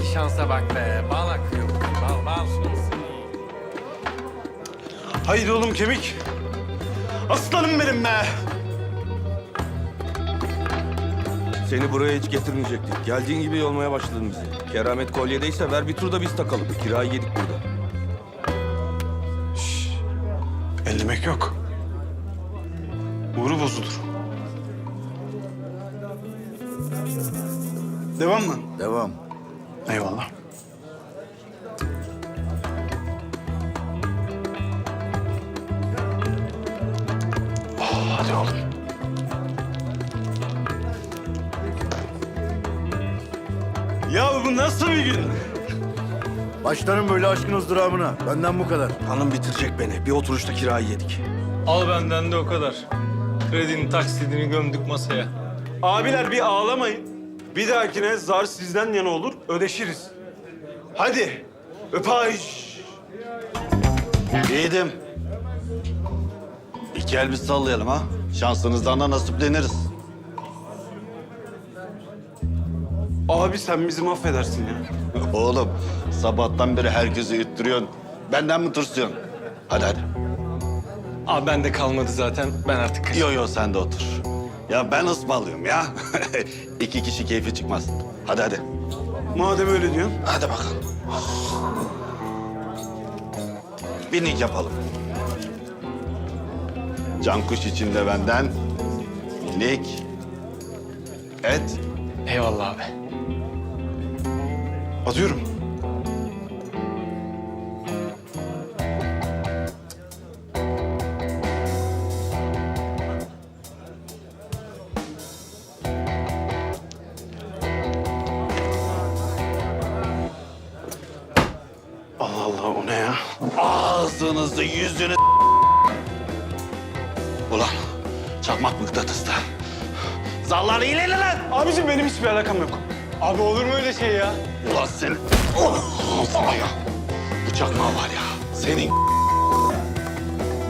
Bendeki şansa bak be. Bal akıyor. Bal, bal. Haydi oğlum kemik. Aslanım benim be. Seni buraya hiç getirmeyecektik. Geldiğin gibi olmaya başladın bizi. Keramet kolyedeyse ver bir tur da biz takalım. Kirayı yedik burada. Ellemek yok. Uğru bozulur. Devam mı? Devam. Eyvallah. Oh, hadi oğlum. Ya bu nasıl bir gün? Başlarım böyle aşkın ızdırabına. Benden bu kadar. Hanım bitirecek beni. Bir oturuşta kirayı yedik. Al benden de o kadar. Kredinin taksidini gömdük masaya. Abiler bir ağlamayın. Bir dahakine zar sizden yana olur, ödeşiriz. Hadi, öpayış. İyiydim. İki el biz sallayalım ha. Şansınızdan da nasipleniriz. Abi sen bizi mahvedersin ya. Oğlum sabahtan beri herkesi üttürüyorsun. Benden mi tırsıyorsun? Hadi hadi. Abi bende kalmadı zaten. Ben artık. Yo yo sen de otur. Ya ben ısmarlıyorum ya. İki kişi keyfi çıkmaz. Hadi hadi. Madem öyle diyorsun. Hadi bakalım. Binlik yapalım. Cankuş için de benden. Lik. Et. Eyvallah abi. Atıyorum. Ya? Ağzınızı yüzünü Ulan çakmak mıknatısta. Zallar iyileyin lan. Abicim benim hiçbir alakam yok. Abi olur mu öyle şey ya? Ulan sen. Oh, sana ya. Bu çakmağı var ya. Senin.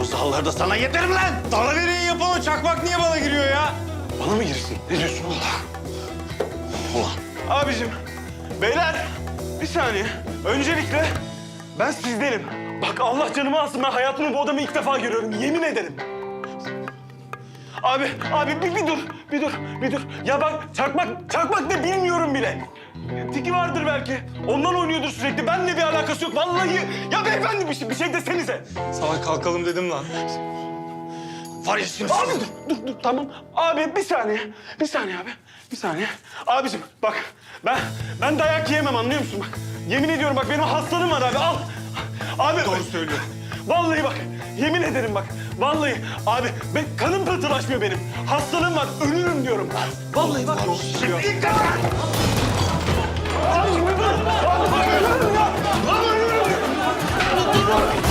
Bu zallar da sana yeter mi lan? Bana verin yapalım. Çakmak niye bana giriyor ya? Bana mı girsin? Ne diyorsun oğlum? Ulan. Abicim, beyler bir saniye. Öncelikle ben sizdenim. Bak Allah canımı alsın ben hayatımda bu adamı ilk defa görüyorum. Yemin ederim. Abi, abi bir, bir dur, bir dur, bir dur. Ya bak çakmak, çakmak ne bilmiyorum bile. Tiki vardır belki. Ondan oynuyordur sürekli. Benimle bir alakası yok. Vallahi. Ya beyefendi bir şey, bir şey desenize. Sana kalkalım dedim lan. Var ya şimdi. Abi dur, dur, dur tamam. Abi bir saniye, bir saniye abi. Bir saniye. Abicim bak ben ben dayak yiyemem anlıyor musun bak. Yemin ediyorum bak benim hastalığım var abi. Abi. Doğru söylüyor. Vallahi bak yemin ederim bak. Vallahi abi ben, kanım pıhtılaşmıyor benim. Hastalığım var ölürüm diyorum. Vallahi bak. Dikkat! Abicim bir dur. Abi bak ölürüm ya. Lan ölürüm. Abi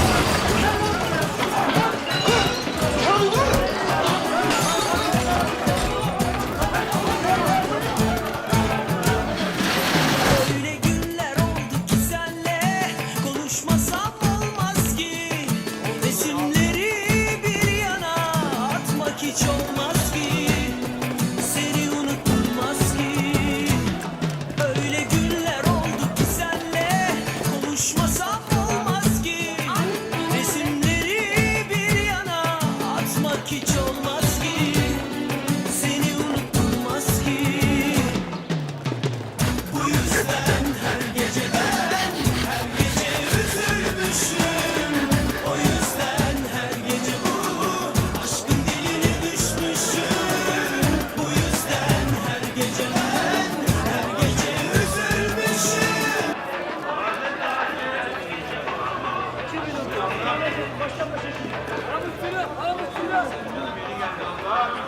Obrigado.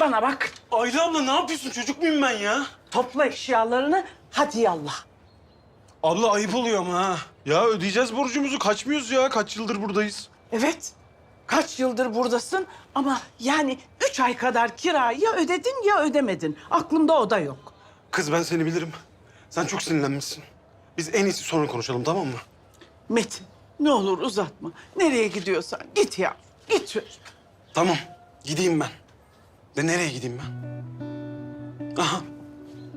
Bana bak. Ayla abla ne yapıyorsun? Çocuk muyum ben ya? Topla eşyalarını. Hadi yallah. Abla ayıp oluyor ama ha. Ya ödeyeceğiz borcumuzu. Kaçmıyoruz ya. Kaç yıldır buradayız. Evet. Kaç yıldır buradasın ama yani üç ay kadar kirayı ya ödedin ya ödemedin. Aklımda o da yok. Kız ben seni bilirim. Sen çok sinirlenmişsin. Biz en iyisi sonra konuşalım tamam mı? Metin ne olur uzatma. Nereye gidiyorsan git ya. Git. Tamam. Gideyim ben. De nereye gideyim ben? Aha.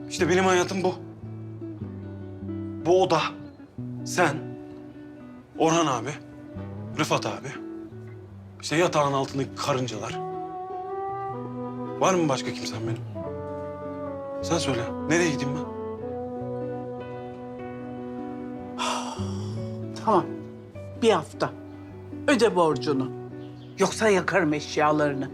İşte benim hayatım bu. Bu oda. Sen. Orhan abi. Rıfat abi. İşte yatağın altındaki karıncalar. Var mı başka kimsen benim? Sen söyle. Nereye gideyim ben? Tamam. Bir hafta. Öde borcunu. Yoksa yakarım eşyalarını.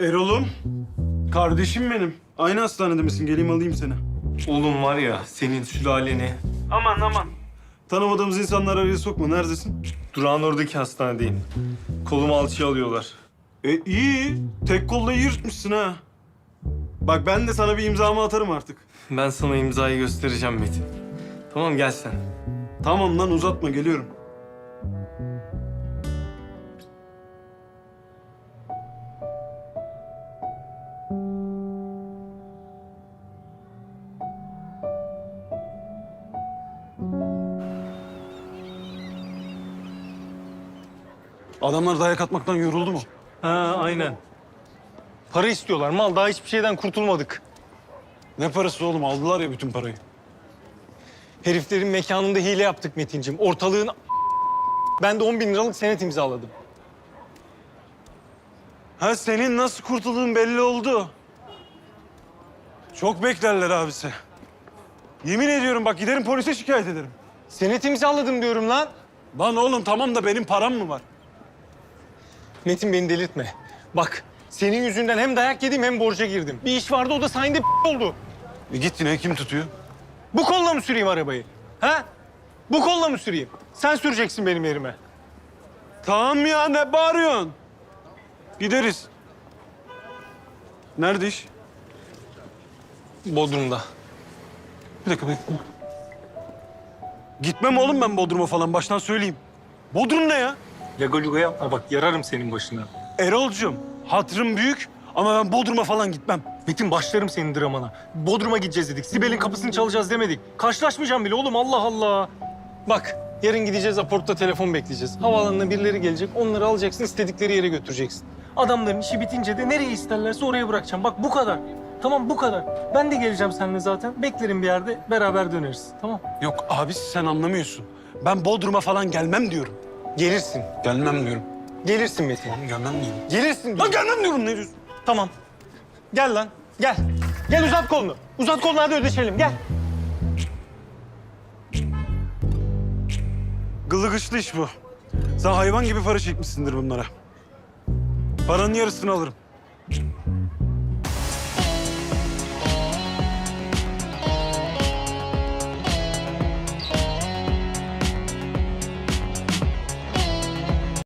Erol'um. Kardeşim benim. Aynı hastanede misin? Geleyim alayım seni. Oğlum var ya senin sülaleni. Aman aman. Tanımadığımız insanlar araya sokma. Neredesin? Durağın oradaki hastanedeyim. Kolumu alçıya alıyorlar. E iyi. Tek kolla yırtmışsın ha. Bak ben de sana bir imzamı atarım artık. Ben sana imzayı göstereceğim Metin. Tamam gel sen. Tamam lan uzatma geliyorum. Adamlar dayak atmaktan yoruldu mu? Ha aynen. Para istiyorlar mal daha hiçbir şeyden kurtulmadık. Ne parası oğlum? Aldılar ya bütün parayı. Heriflerin mekanında hile yaptık Metin'cim. Ortalığın ben de 10 bin liralık senet imzaladım. Ha senin nasıl kurtulduğun belli oldu. Çok beklerler abisi. Yemin ediyorum bak giderim polise şikayet ederim. Senet imzaladım diyorum lan. Lan oğlum tamam da benim param mı var? Metin beni delirtme. Bak senin yüzünden hem dayak yedim hem borca girdim. Bir iş vardı o da sayende oldu. E git yine kim tutuyor? Bu kolla mı süreyim arabayı? Ha? Bu kolla mı süreyim? Sen süreceksin benim yerime. Tamam ya ne bağırıyorsun? Gideriz. Nerede iş? Bodrum'da. Bir dakika bekle. Gitmem oğlum ben Bodrum'a falan baştan söyleyeyim. Bodrum ne ya? Laga luga yapma bak yararım senin başına. Erol'cum hatırım büyük ama ben Bodrum'a falan gitmem. Metin başlarım senin dramana. Bodrum'a gideceğiz dedik. Sibel'in kapısını çalacağız demedik. Karşılaşmayacağım bile oğlum Allah Allah. Bak yarın gideceğiz aportta telefon bekleyeceğiz. Havaalanına birileri gelecek. Onları alacaksın istedikleri yere götüreceksin. Adamların işi bitince de nereye isterlerse oraya bırakacağım. Bak bu kadar. Tamam bu kadar. Ben de geleceğim seninle zaten. Beklerim bir yerde beraber döneriz. Tamam. Yok abi sen anlamıyorsun. Ben Bodrum'a falan gelmem diyorum. Gelirsin. Gelmem diyorum. Gelirsin Metin. Gelmem diyorum. Gelirsin. Lan gelmem diyorum ne diyorsun? Tamam. Gel lan. Gel. Gel uzat kolunu. Uzat kolunu hadi ödeşelim. Gel. Gıllıgıçlı iş bu. Sen hayvan gibi para çekmişsindir bunlara. Paranın yarısını alırım.